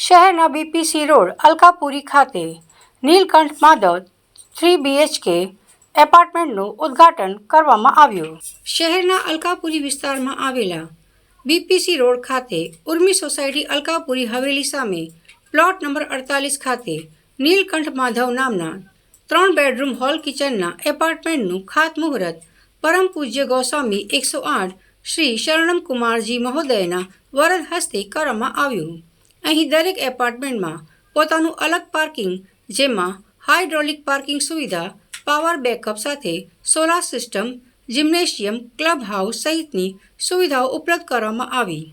શહેરના BPC road, Alkapuri ખાતે. Nilkanth Madhav, three BHK એપાર્ટમેન્ટનું ઉદ્ઘાટન કરવામાં આવ્યું. શહેરના અલકાપુરી વિસ્તારમાં આવેલા બીપીસી રોડ ખાતે ઉર્મી સોસાયટી અલકાપુરી હવેલી સામે પ્લોટ નંબર અડતાલીસ ખાતે નીલકંઠ માધવ નામના ત્રણ બેડરૂમ હોલ કિચનના એપાર્ટમેન્ટનું ખાતમુહૂર્ત પરમ પૂજ્ય ગોસ્વામી એકસો આઠ શ્રી શરણમ કુમારજી મહોદયના વરદ હસ્તે કરવામાં આવ્યું. અહીં દરેક એપાર્ટમેન્ટમાં પોતાનું અલગ પાર્કિંગ જેમાં હાઇડ્રોલિક પાર્કિંગ સુવિધા પાવર બેકઅપ સાથે solar system gymnasium club house સહિતની સુવિધાઓ ઉપલબ્ધ કરવામાં આવી.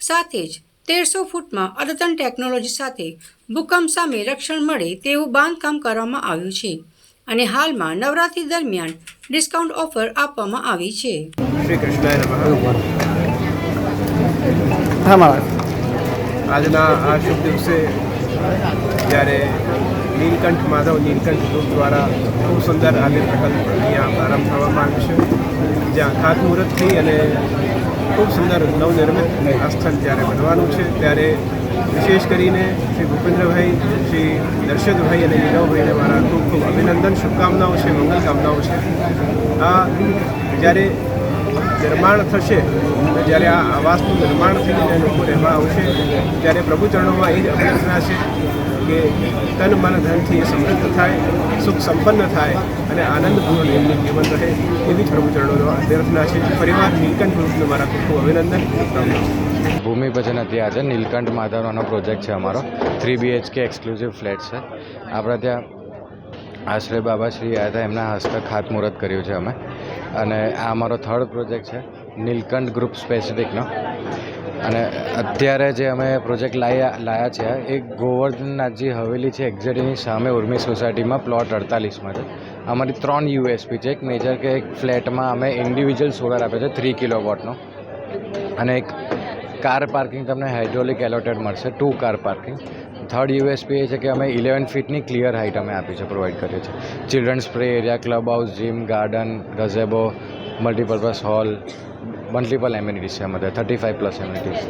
સાથે જ તેરસો ફૂટમાં અદ્યતન ટેકનોલોજી સાથે ભૂકંપ સામે રક્ષણ મળે તેવું બાંધકામ કરવામાં આવ્યું છે અને હાલમાં નવરાત્રી દરમિયાન ડિસ્કાઉન્ટ ઓફર આપવામાં આવી છે. શ્રી કૃષ્ણાય નમઃ. હા મહારાજ. આજના આ શુભ દિવસે જ્યારે નીલકંઠ માધવ, નીલકંઠ ગ્રુપ દ્વારા ખૂબ સુંદર આદિ પ્રકલ્પ અહીંયા પ્રારંભ કરવામાં આવ્યો છે. જ્યાં ખાતમુહૂર્ત થઈ અને ખૂબ સુંદર નવનિર્મિત સ્થળ જ્યારે બનવાનું છે, ત્યારે વિશેષ કરીને શ્રી ભૂપેન્દ્રભાઈ, શ્રી દર્શનભાઈ અને નીરવભાઈને મારા ખૂબ ખૂબ અભિનંદન, શુભકામનાઓ છે, મંગલ કામનાઓ છે. આ જ્યારે નિર્માણ થશે જ્યારે આ આવાસનું નિર્માણ થઈને લોકો રહેવા આવશે, ત્યારે પ્રભુચરણોમાં એ જ અભ્યર્થના છે કે તન મન ધનથી એ સમૃદ્ધ થાય, સુખ સંપન્ન થાય અને આનંદપૂર્ણ એમનું જીવન રહે એવી જ પ્રભુચરણોનો અભ્યર્થના છે. પરિવાર નીલકંઠ ગ્રુપને મારા ખૂબ ખૂબ અભિનંદન. ભૂમિપૂજન હતી આજે નીલકંઠ માધવનો પ્રોજેક્ટ છે અમારો. થ્રી બીએચકે એક્સક્લુઝિવ ફ્લેટ છે. આપણે ત્યાં આશ્રય બાબાશ્રી આવ્યા હતા એમના હસ્તક ખાતમુહૂર્ત કર્યું છે અમે. અને આ અમારો થર્ડ પ્રોજેક્ટ છે, નીલકંઠ ગ્રુપ સ્પેસિફિકનો અને અત્યારે જે અમે પ્રોજેક્ટ લાયા લાયા છે, એ ગોવર્ધનનાથજી હવેલી છે એક્ઝેટની સામે ઉર્મી સોસાયટીમાં પ્લોટ અડતાલીસમાં છે અમારી ત્રણ યુએસપી છે, એક મેજર કે એક ફ્લેટમાં અમે ઇન્ડિવિજ્યુઅલ સોલર આપે છે થ્રી કિલો વોટનો અને એક કાર પાર્કિંગ તમને હાઇડ્રોલિક એલોટેડ મળશે, two car parking. Third USP એ છે કે અમે ઇલેવન ફીટની ક્લિયર હાઇટ અમે આપી છે, પ્રોવાઈડ કરીએ છીએ. Children's play area, club house, gym, garden, gazebo, multipurpose hall, multiple amenities છે અમારે થર્ટી ફાઇવ પ્લસ એમ્યુનિટીઝ.